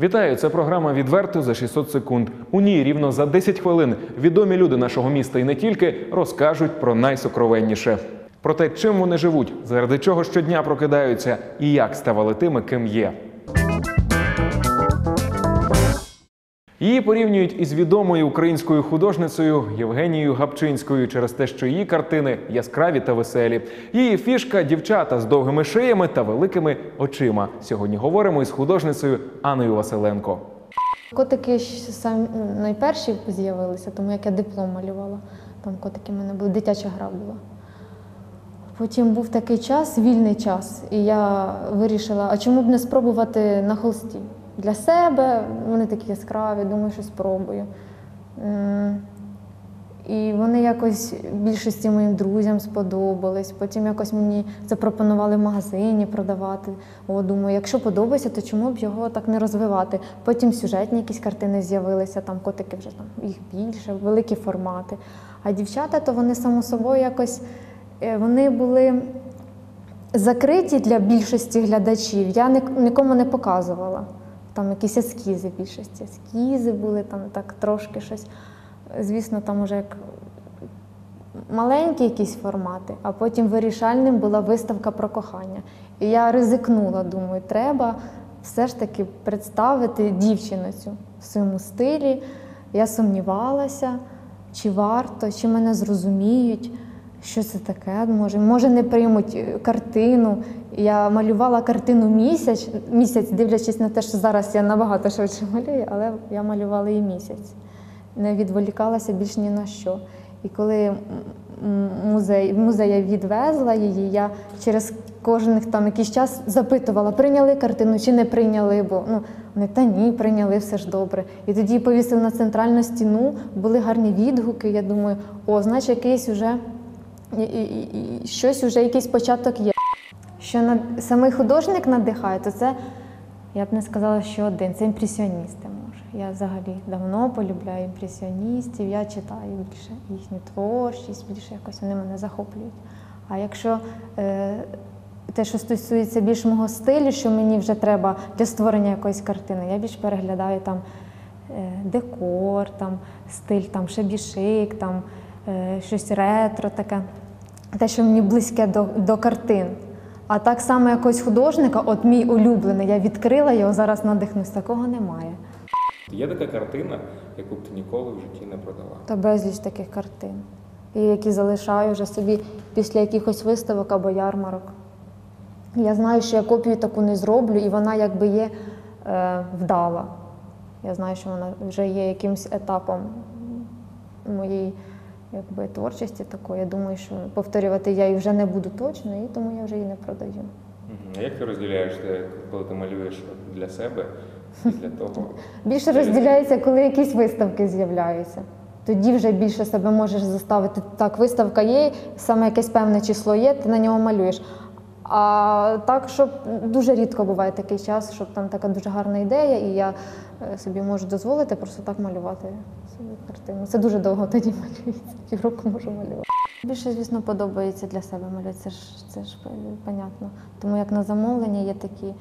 Вітаю! Це програма відверто за 600 секунд. У ній рівно за 10 хвилин відомі люди нашого міста і не тільки розкажуть про найсокровенніше. Про те, чим вони живуть, заради чого щодня прокидаються і як ставали тими, ким є. Її порівнюють із відомою українською художницею Євгенією Гапчинською через те, що її картини яскраві та веселі. Її фішка дівчата з довгими шиями та великими очима. Сьогодні говоримо із художницею Анною Василенко. Котики ж найперші з'явилися, тому як я диплом малювала. Там котики в мене були, дитяча гра була. Потім був такий час, вільний час, і я вирішила, а чому б не спробувати на холсті? Для себе вони такі яскраві, думаю, що спробую. І вони якось більшості моїм друзям сподобались. Потім якось мені запропонували в магазині продавати. О, думаю, якщо подобається, то чому б його так не розвивати? Потім сюжетні якісь картини з'явилися, там котики вже там їх більше, великі формати. А дівчата, то вони само собою якось е, вони були закриті для більшості глядачів. Я нікому не показувала. Там якісь ескізи більшості. Ескізи були там так трошки щось. Звісно, там уже як маленькі якісь формати, а потім вирішальним була виставка про кохання. І я ризикнула, думаю, треба все ж таки представити дівчину цю в своєму стилі. Я сумнівалася, чи варто, чи мене зрозуміють, що це таке. Може, може не приймуть е, картину. Я малювала картину місяць, місяць, дивлячись на те, що зараз я набагато швидше малюю, але я малювала і місяць не відволікалася більш ні на що. І коли музей, музей я відвезла її, я через кожен там якийсь час запитувала, прийняли картину чи не прийняли, бо ну вони та ні, прийняли все ж добре. І тоді повісили на центральну стіну, були гарні відгуки. Я думаю, о, значить, якийсь уже щось уже якийсь початок є. Що над, самий художник надихає, то це я б не сказала, що один. Це імпресіоністи може. Я взагалі давно полюбляю імпресіоністів, я читаю більше їхню творчість, більше якось вони мене захоплюють. А якщо е, те, що стосується більш мого стилю, що мені вже треба для створення якоїсь картини, я більш переглядаю там е, декор, там, стиль там, шебішик, там, щось ретро таке, те, що мені близьке до, до картин. А так само якогось художника, от мій улюблений, я відкрила його, зараз надихнусь, такого немає. Є така картина, яку б ти ніколи в житті не продала. Та безліч таких картин, і які залишаю вже собі після якихось виставок або ярмарок. Я знаю, що я копію таку не зроблю, і вона якби є е, вдала. Я знаю, що вона вже є якимось етапом моєї якби, творчості такої. Я думаю, що повторювати я її вже не буду точно, і тому я вже її не продаю. А як ти розділяєш коли ти малюєш для себе і для того? Більше розділяється, коли якісь виставки з'являються. Тоді вже більше себе можеш заставити. Так, виставка є, саме якесь певне число є, ти на нього малюєш. А так, щоб дуже рідко буває такий час, щоб там така дуже гарна ідея, і я е, собі можу дозволити просто так малювати картину. Це дуже довго тоді малюється, півроку можу малювати. Більше, звісно, подобається для себе малювати, це ж це ж понятно. Тому як на замовлення є такі, е,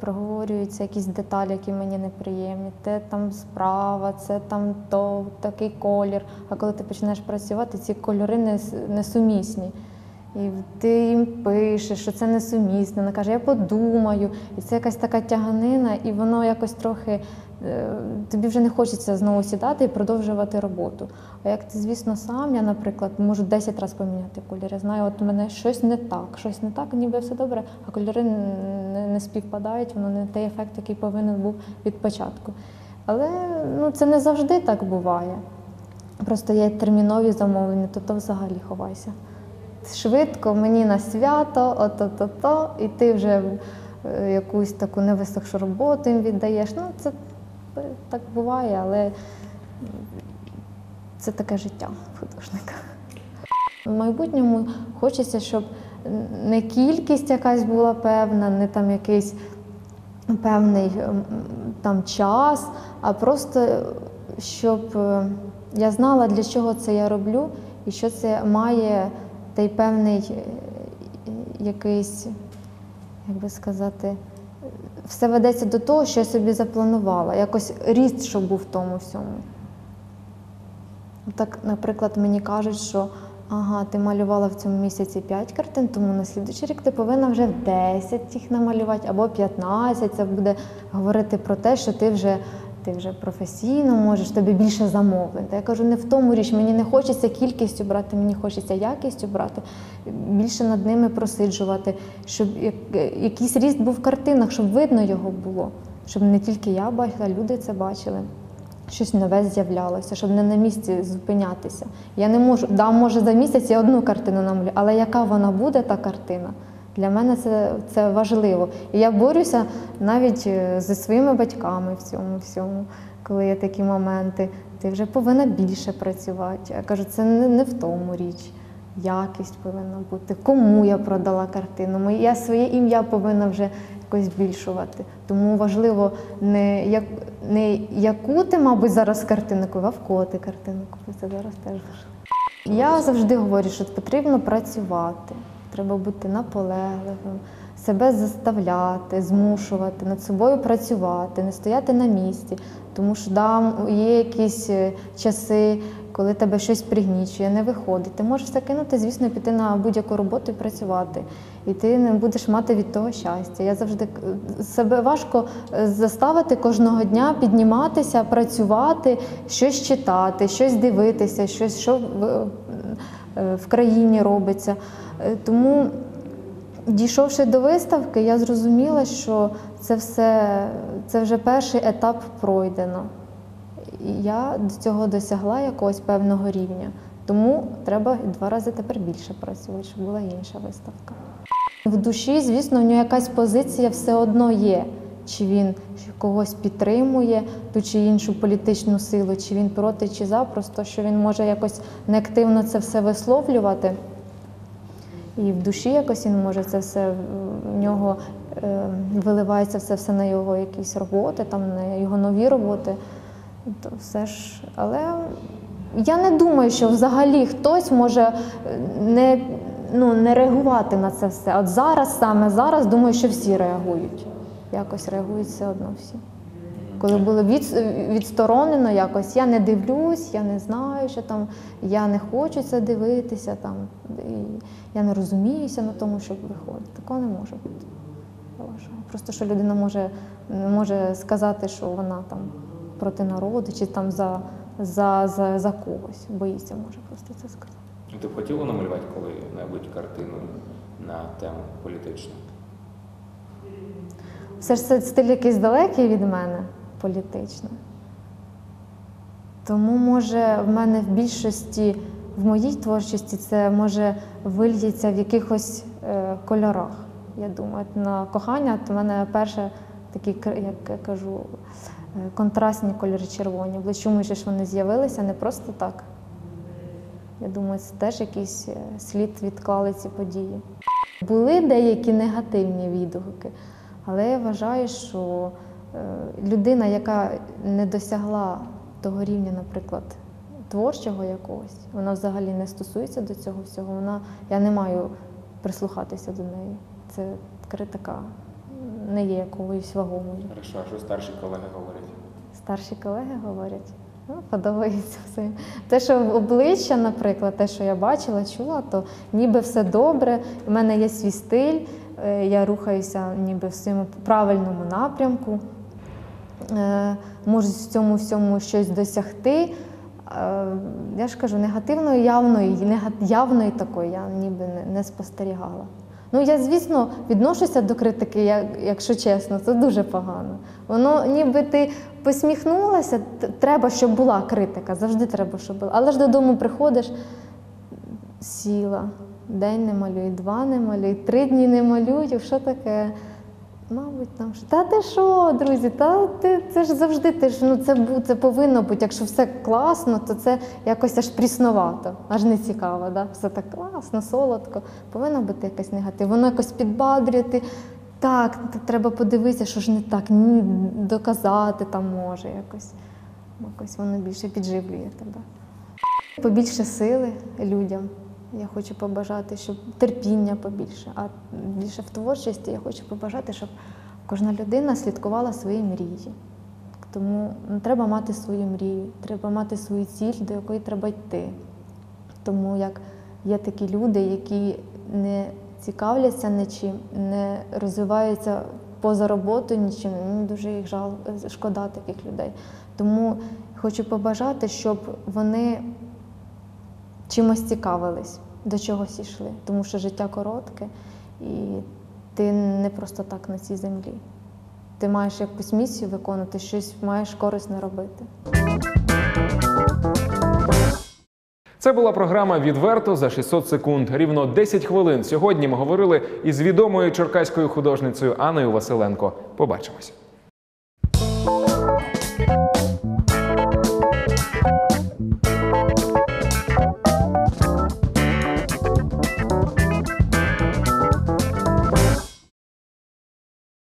проговорюються якісь деталі, які мені неприємні. Те там справа, це там то, такий колір. А коли ти починаєш працювати, ці кольори не, несумісні. І ти їм пишеш, що це несумісно. Вона каже, я подумаю. І це якась така тяганина, і воно якось трохи е, тобі вже не хочеться знову сідати і продовжувати роботу. А як ти, звісно, сам, я, наприклад, можу 10 разів поміняти кольори. Знаю, от у мене щось не так, щось не так, ніби все добре, а кольори не, співпадають, воно не той ефект, який повинен був від початку. Але ну, це не завжди так буває. Просто є термінові замовлення, то то взагалі ховайся. Швидко мені на свято, ото-то-то, і ти вже е, якусь таку невисохшу роботу їм віддаєш. Ну, це е, так буває, але це таке життя художника. В майбутньому хочеться, щоб не кількість якась була певна, не там якийсь певний там час, а просто щоб е, я знала, для чого це я роблю, і що це має той певний е, якийсь, як би сказати, все ведеться до того, що я собі запланувала. Якось ріст, щоб був в тому всьому. Так, наприклад, мені кажуть, що ага, ти малювала в цьому місяці 5 картин, тому на слідуючий рік ти повинна вже 10 їх намалювати або 15. Це буде говорити про те, що ти вже, ти вже професійно можеш, тобі більше замовлень. Та я кажу, не в тому річ, мені не хочеться кількістю брати, мені хочеться якістю брати, більше над ними просиджувати, щоб якийсь ріст був в картинах, щоб видно його було, щоб не тільки я бачила, люди це бачили щось нове з'являлося, щоб не на місці зупинятися. Я не можу, да, може за місяць я одну картину намалюю, але яка вона буде, та картина? Для мене це, це важливо. І я борюся навіть е, зі своїми батьками в цьому всьому, коли є такі моменти. Ти вже повинна більше працювати. Я кажу, це не, в тому річ. Якість повинна бути. Кому я продала картину? Я своє ім'я повинна вже якось збільшувати. Тому важливо не, як, не яку ти, мабуть, зараз картину купив, а в кого ти картину купив. Це зараз теж важливо. Я завжди говорю, що потрібно працювати, треба бути наполегливим, себе заставляти, змушувати, над собою працювати, не стояти на місці. Тому що да, є якісь е, часи, коли тебе щось пригнічує, не виходить. Ти можеш все кинути, звісно, піти на будь-яку роботу і працювати. І ти не будеш мати від того щастя. Я завжди к- себе важко е, заставити кожного дня підніматися, працювати, щось читати, щось дивитися, щось, що в, е, країні робиться. Е, Тому Дійшовши до виставки, я зрозуміла, що це все це вже перший етап пройдено. Я до цього досягла якогось певного рівня. Тому треба два рази тепер більше працювати, щоб була інша виставка. В душі, звісно, в нього якась позиція все одно є. Чи він когось підтримує, ту чи іншу політичну силу, чи він проти, чи за, просто що він може якось неактивно це все висловлювати. І в душі якось він може це все в нього е, виливається все, все на його якісь роботи, там на його нові роботи. То все ж, але я не думаю, що взагалі хтось може е, не, ну, не реагувати на це все. От зараз, саме зараз, думаю, що всі реагують. Якось реагують все одно всі. Коли було від, відсторонено якось, я не дивлюсь, я не знаю, що там, я не хочу це дивитися, там, і я не розуміюся на тому, що виходить. Такого не може бути. Просто що людина може, може сказати, що вона там проти народу чи там за, за, за, за когось. Боїться, може просто це сказати. Ти б хотіла намалювати коли-небудь картину на тему політичну? Все ж це стиль якийсь далекий від мене політично. Тому, може, в мене в більшості, в моїй творчості, це може вильється в якихось е, кольорах. Я думаю, на кохання, от в мене перше такі, як я кажу, е, контрастні кольори червоні. Бо чому ж вони з'явилися не просто так. Я думаю, це теж якийсь е, слід відклали ці події. Були деякі негативні відгуки, але я вважаю, що е, людина, яка не досягла того рівня, наприклад, творчого якогось, вона взагалі не стосується до цього всього. Вона, я не маю прислухатися до неї. Це критика не є якоюсь вагомою. Хорошо, а що старші колеги говорять? Старші колеги говорять, ну, подобається все. Те, що в обличчя, наприклад, те, що я бачила, чула, то ніби все добре, у мене є свій стиль, я рухаюся ніби в своєму правильному напрямку, е, можу в цьому всьому щось досягти. Е, Я ж кажу, негативної явної, явної такої я ніби не спостерігала. Ну, я, звісно, відношуся до критики, якщо чесно, це дуже погано. Воно ніби ти посміхнулася, треба, щоб була критика, завжди треба, щоб була. Але ж додому приходиш, сіла, день не малюй, два не малюй, три дні не малюю, що таке? Мабуть, там що. Та ти що, друзі, та ти це ж завжди ти ж ну це це повинно бути. Якщо все класно, то це якось аж прісновато, аж не цікаво. Да? Все так класно, солодко. Повинно бути якась негатив. Воно якось підбадрювати. Так, т- треба подивитися, що ж не так, ні, доказати там може якось. Якось воно більше підживлює тебе. Побільше сили людям. Я хочу побажати, щоб терпіння побільше, а більше в творчості я хочу побажати, щоб Кожна людина слідкувала свої мрії. Тому треба мати свою мрію, треба мати свою ціль, до якої треба йти. Тому як є такі люди, які не цікавляться нічим, не розвиваються поза роботою нічим, мені дуже їх жал, шкода таких людей. Тому хочу побажати, щоб вони чимось цікавились, до чогось йшли, тому що життя коротке, і ти не просто так на цій землі. Ти маєш якусь місію виконувати, щось маєш корисне робити. Це була програма Відверто за 600 секунд. Рівно 10 хвилин. Сьогодні ми говорили із відомою черкаською художницею Анною Василенко. Побачимось.